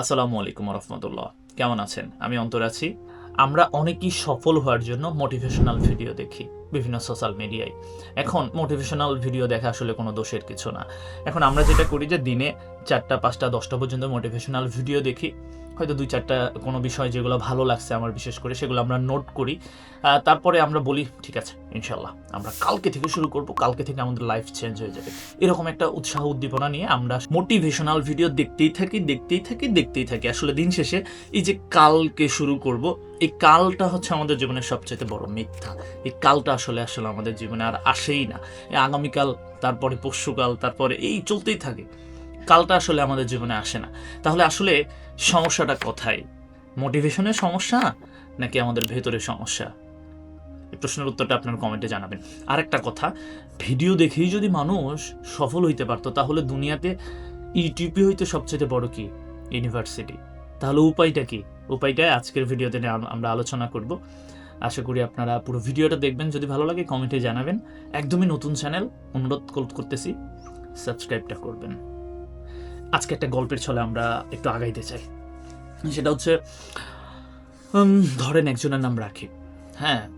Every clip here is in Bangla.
আসসালামু আলাইকুম রহমতুল্লাহ কেমন আছেন? আমি অন্তর আছি। আমরা অনেকই সফল হওয়ার জন্য মোটিভেশনাল ভিডিও দেখি। বিভিন্ন সোশ্যাল মিডিয়ায়। এখন মোটিভেশনাল ভিডিও দেখা আসলে কোনো দোষের কিছু না। এখন আমরা যেটা করি যে দিনে চারটা, পাঁচটা, দশটা পর্যন্ত মোটিভেশনাল ভিডিও দেখি। হয়তো দুই, চারটা কোনো বিষয় যেগুলো ভালো লাগছে আমার বিশেষ করে সেগুলো আমরা নোট করি। তারপরে আমরা বলি, ঠিক আছে ইনশাল্লাহ আমরা কালকে থেকে শুরু করব, কালকে থেকে আমাদের লাইফ চেঞ্জ হয়ে যাবে। এরকম একটা উৎসাহ উদ্দীপনা নিয়ে আমরা মোটিভেশনাল ভিডিও দেখতেই থাকি দেখতেই থাকি দেখতেই থাকি। আসলে দিন শেষে এই যে কালকে শুরু করব, এই কালটা হচ্ছে আমাদের জীবনের সবচেয়ে বড় মিথ্যা। এই কালটা আসলে আসলে আমাদের জীবনে আর আসেই না। আগামীকাল, তারপরে পরশুকাল, তারপরে এই চলতেই থাকে। কালটা আসলে আমাদের জীবনে আসে না। তাহলে আসলে সমস্যাটা কোথায়? মোটিভেশনের সমস্যা নাকি আমাদের ভেতরের সমস্যা? প্রশ্নের উত্তরটা আপনার কমেন্টে জানাবেন। আরেকটা কথা, ভিডিও দেখেই যদি মানুষ সফল হইতে পারতো, তাহলে দুনিয়াতে ইউটিউবে হইতে সবচেয়ে বড় কি? ইউনিভার্সিটি তাহলে উপায়টা কি? উপায়টা আজকের ভিডিওতে আমরা আলোচনা করব। আশা করি আপনারা পুরো ভিডিওটা দেখবেন। যদি ভালো লাগে, কমেন্টে জানাবেন। একদমই নতুন চ্যানেল, অনুরোধ করতেছি, সাবস্ক্রাইবটা করবেন। আজকে একটা গল্পের ছলে আমরা একটু আগাইতে চাই। সেটা হচ্ছে ধরেন একজনের নাম রাখি। হ্যাঁ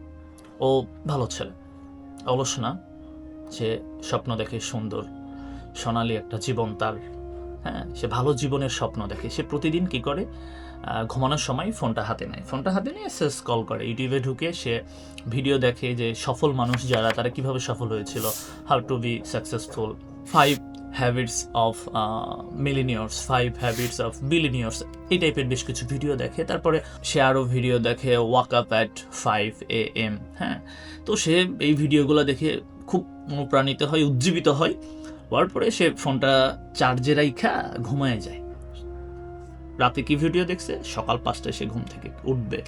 ও ভালো ছেলে। অলস না, সে স্বপ্ন দেখে সুন্দর, সোনালি একটা জীবন তার। হ্যাঁ সে ভালো জীবনের স্বপ্ন দেখে। সে প্রতিদিন কি করে? ঘুমানোর সময় ফোনটা হাতে নেয়। ফোনটা হাতে নিয়ে সে কল করে। ইউটিউবে ঢুকে সে ভিডিও দেখে যে সফল মানুষ যারা, তারা কীভাবে সফল হয়েছিল? How to be successful five habits of millionaires five habits of billionaires এই টাইপের বেশ কিছু ভিডিও দেখে। তারপরে সে আরও ভিডিও দেখে wake up at five A M হ্যাঁ। তো সে এই ভিডিওগুলো দেখে খুব অনুপ্রাণিত হয়, উজ্জীবিত হয়। হওয়ার পরে সে ফোনটা চার্জে রাইখা ঘুমায় যায়। রাতে কি ভিডিও দেখছে? সকাল পাঁচটায় সে ঘুম থেকে উঠবে।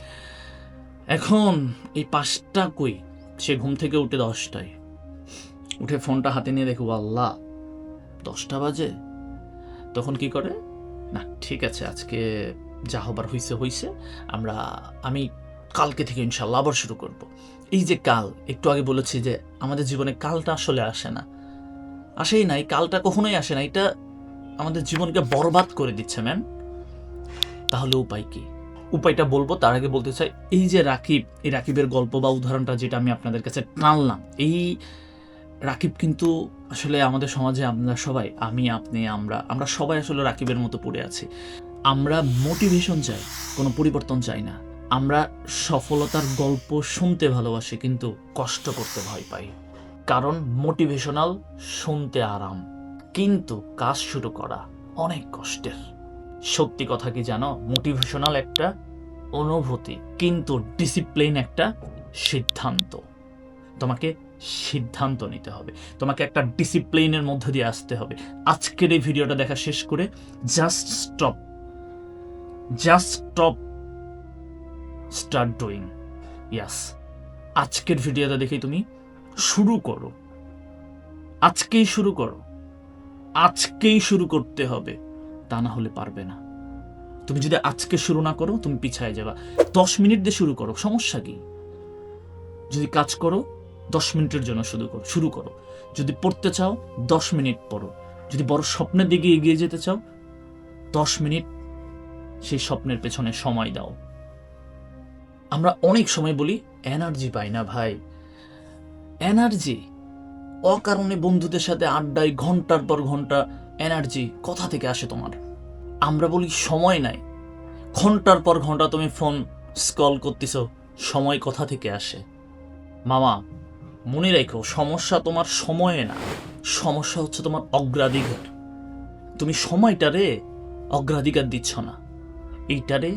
এখন এই পাঁচটা কই? সে ঘুম থেকে উঠে দশটায়। উঠে ফোনটা হাতে নিয়ে দেখো আল্লাহ দশটা বাজে? তখন কি করে? না, ঠিক আছে, আজকে যা হবার হইছে হইছে। আমরা, আমি কালকে থেকে ইনশাল্লাহ আবার শুরু করব। এই যে কাল, একটু আগে বলেছি যে আমাদের জীবনে কালটা আসলে আসে না। আসেই নাই, কালটা কখনোই আসে না এটা আমাদের জীবনকে বরবাদ করে দিচ্ছে ম্যান তাহলে উপায় কি? উপায়টা বলব, তার আগে বলতে চাই, এই যে রাকিব, এই রাকিবের গল্প বা উদাহরণটা যেটা আমি আপনাদের কাছে টানলাম, এই রাকিব কিন্তু আসলে আমাদের সমাজে আমরা সবাই, আমি, আপনি, আমরা আমরা সবাই আসলে রাকিবের মতো পড়ে আছি। আমরা মোটিভেশন চাই, কোনো পরিবর্তন চাই না। আমরা সফলতার গল্প শুনতে ভালোবাসি, কিন্তু কষ্ট করতে ভয় পাই। কারণ মোটিভেশনাল শুনতে আরাম, কিন্তু কাজ শুরু করা অনেক কষ্টের। সত্যি কথা কি জানো? মোটিভেশনাল একটা অনুভূতি, কিন্তু ডিসিপ্লিন একটা সিদ্ধান্ত। তোমাকে সিদ্ধান্ত নিতে হবে, তোমাকে একটা ডিসিপ্লিনের মধ্য দিয়ে আসতে হবে। আজকের এই ভিডিওটা দেখা শেষ করে just stop just stop start doing yes আজকের ভিডিওটা দেখে তুমি শুরু করো। আজকেই শুরু করো। আজকেই শুরু করতে হবে। তা না হলে পারবে না। তুমি যদি আজকে শুরু না করো, তুমি পিছায় যাবা। দশ মিনিট দিয়ে শুরু করো। সমস্যা কি? যদি কাজ করো, দশ মিনিটের জন্য শুরু করো শুরু করো। যদি পড়তে চাও, দশ মিনিট পড়ো। যদি বড় স্বপ্নের দিকে এগিয়ে যেতে চাও, দশ মিনিট সেই স্বপ্নের পেছনে সময় দাও। আমরা অনেক সময় বলি, এনার্জি পাই না ভাই। এনার্জি। অকারণে বন্ধুদের সাথে আড্ডায় ঘণ্টার পর ঘণ্টা এনার্জি কোথা থেকে আসে তোমার? আমরা বলি সময় নাই। ঘণ্টার পর ঘণ্টা তুমি ফোন স্কল করতেছ, সময় কোথা থেকে আসে? মামা, মনে রেখো, সমস্যা তোমার সময়ে না। সমস্যা হচ্ছে তোমার অগ্রাধিকার। তুমি সময়টারে অগ্রাধিকার দিচ্ছ না। এইটারে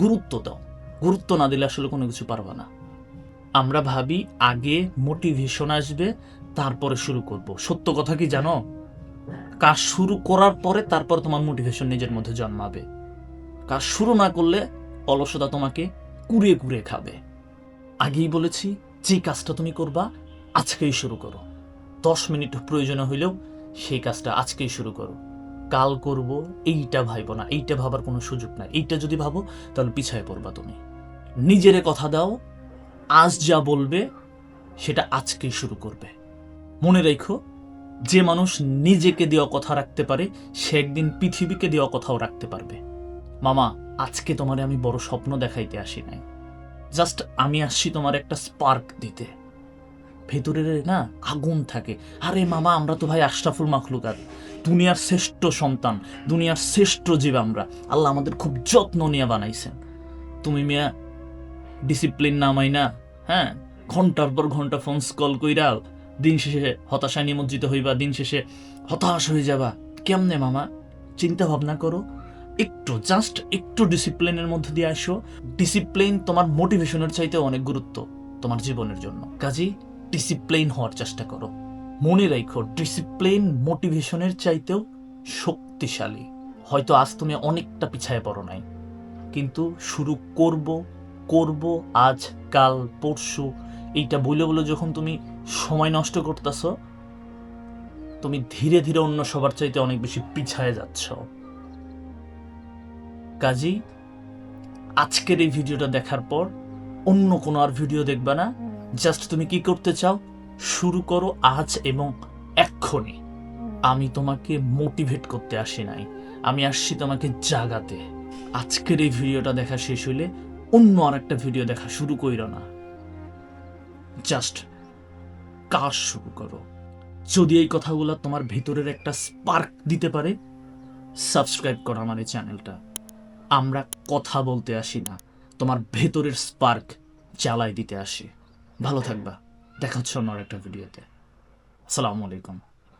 গুরুত্ব দাও। গুরুত্ব না দিলে আসলে কোনো কিছু পারবা না। আমরা ভাবি আগে মোটিভেশন আসবে, তারপরে শুরু করব। সত্য কথা কি জানো? কাজ শুরু করার পরে তারপর তোমার মোটিভেশন নিজের মধ্যে জন্মাবে। কাজ শুরু না করলে অলসতা তোমাকে কুড়িয়ে কুড়িয়ে খাবে। আগেই বলেছি, যে কাজটা তুমি করবা, আজকেই শুরু করো। দশ মিনিট প্রয়োজন হইলেও সেই কাজটা আজকেই শুরু করো। কাল করব, এইটা ভাইব না, এইটা ভাবার কোনো সুযোগ নাই। এইটা যদি ভাবো, তাহলে পিছায় পড়বা তুমি। নিজেরে কথা দাও আজ যা বলবে, সেটা আজকেই শুরু করবে। মনে রেখো, যে মানুষ নিজেকে দেওয়া কথা রাখতে পারে, সে একদিন পৃথিবীকে দেওয়া কথাও রাখতে পারবে। মামা, আজকে তোমারে আমি বড় স্বপ্ন দেখাইতে আসি নাই। জাস্ট আমি আসছি তোমার একটা স্পার্ক দিতে। ভেতরের না আগুন থাকে। আরে মামা, আমরা তো ভাই আশরাফুল মাখলুকাত। দুনিয়ার শ্রেষ্ঠ সন্তান, দুনিয়ার শ্রেষ্ঠ জীব আমরা। আল্লাহ আমাদের খুব যত্ন নিয়ে বানাইছেন। তুমি মিয়া ডিসিপ্লিন নামাই না হ্যাঁ? ঘণ্টার পর ঘণ্টা ফোন কল কইরা দিন শেষে হতাশায় নিমজ্জিত হইবা, দিন শেষে হতাশ হয়ে যাবা। কেমনে মামা? চিন্তা ভাবনা করো। একটু জাস্ট একটু ডিসিপ্লিনের মধ্যে দিয়ে আসো। ডিসিপ্লিন তোমার মোটিভেশনের চাইতে অনেক গুরুত্ব তোমার জীবনের জন্য। কাজেই ডিসিপ্লিন হওয়ার চেষ্টা করো। মনে রাখো ডিসিপ্লিন মোটিভেশনের চাইতেও শক্তিশালী। হয়তো আজ তুমি অনেকটা পিছায় পড়ো নাই। কিন্তু শুরু করব করব আজ, কাল, পরশু, এইটা বলে বলে যখন তুমি সময় নষ্ট করতেছ, তুমি ধীরে ধীরে অন্য সবার চাইতে অনেক বেশি পিছায় যাচ্ছ। কাজেই আজকের এই ভিডিওটা দেখার পর অন্য কোনো আর ভিডিও দেখবে না। জাস্ট তুমি কি করতে চাও, শুরু করো আজ এবং এক্ষণে আমি তোমাকে মোটিভেট করতে আসি নাই। আমি আসছি তোমাকে জাগাতে। আজকের এই ভিডিওটা দেখা শেষ হইলে অন্য আর একটা ভিডিও দেখা শুরু কইরো না। জাস্ট কাজ শুরু করো। যদি এই কথাগুলো তোমার ভেতরের একটা স্পার্ক দিতে পারে সাবস্ক্রাইব করো আমার এই চ্যানেলটা আমরা কথা বলতে আসি না, তোমার ভেতরের স্পার্ক জ্বালাই দিতে আসি। ভালো থাকবা। দেখা হচ্ছে অন্য একটা ভিডিওতে আসসালামু আলাইকুম।